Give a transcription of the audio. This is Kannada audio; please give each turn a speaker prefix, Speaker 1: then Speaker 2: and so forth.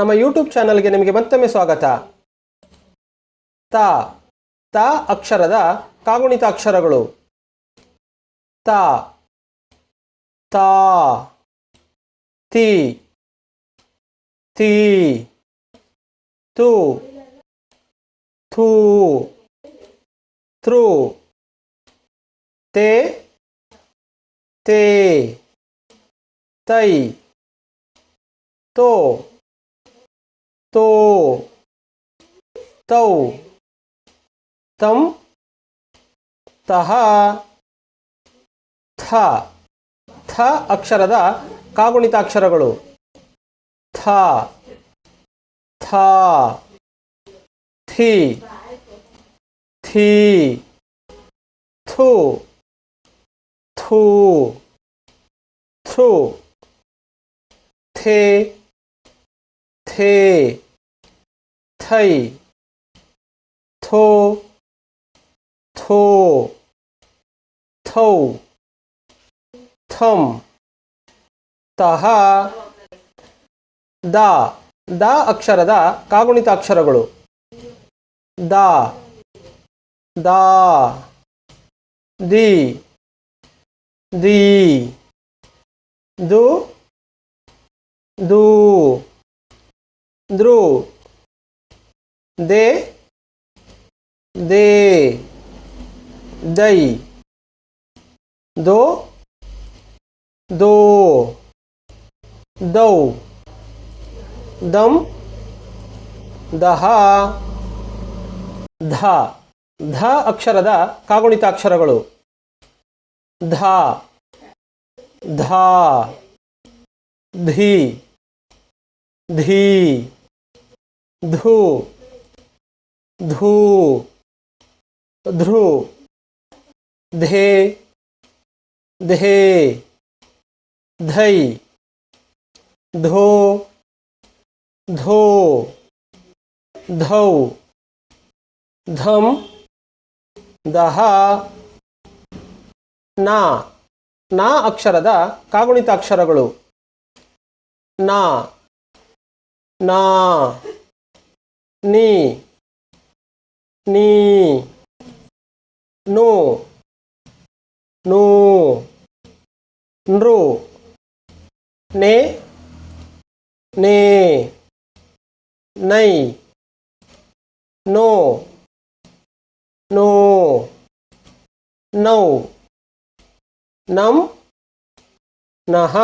Speaker 1: ನಮ್ಮ ಯೂಟ್ಯೂಬ್ ಚಾನಲ್ಗೆ ನಿಮಗೆ ಮತ್ತೊಮ್ಮೆ ಸ್ವಾಗತ. ತ ತ ಅಕ್ಷರದ ಕಾಗುಣಿತ ಅಕ್ಷರಗಳು. ತ, ತಾ, ತಿ ತಿ, ತು ಥೂ ಥ್ರೂ ತೇ ತೇ, ತೈ, ತೋ. ತೋ ತೌ ತಂ ತಹ ಥ ಥ ಅಕ್ಷರದ ಕಾಗುಣಿತ ಅಕ್ಷರಗಳು. ಥ ಥ ಥಿ ಥಿ ಥು ಥೂ ಥ್ರೂ ಥೇ ಥೇ ಥೈ ಥೋ ಥೋ ಥೌ ಥಂ ತಹ ದ ದ ಅಕ್ಷರದ ಕಾಗುಣಿತ ಅಕ್ಷರಗಳು ದ ದ ದಿ ದಿ ದು ದು ದ್ರು. ದೆ. ದೇ. ದೈ. ದೋ. ದೋ. ದೌ. ದಂ. ದಹ. ಧ. ಧ ಅಕ್ಷರದ ಕಾಗುಣಿತ ಅಕ್ಷರಗಳು ಧ. ಧ. ಧಿ. ಧೀ. ಧು, ಧೂ ಧ್ರು ಧೇ ಧೇ, ಧೈ, ಧೋ ಧೋ, ಧೌ, ಧಂ, ದಹ, ನಾ ನಾ ಅಕ್ಷರದ ಕಾಗುಣಿತ ಅಕ್ಷರಗಳು ನಾ ನಾ ನೀ ನೀ ನು ನೂ ನೃ ನೆ ನೇ ನೈ ನೋ ನೋ ನೌ ನಂ ನಹ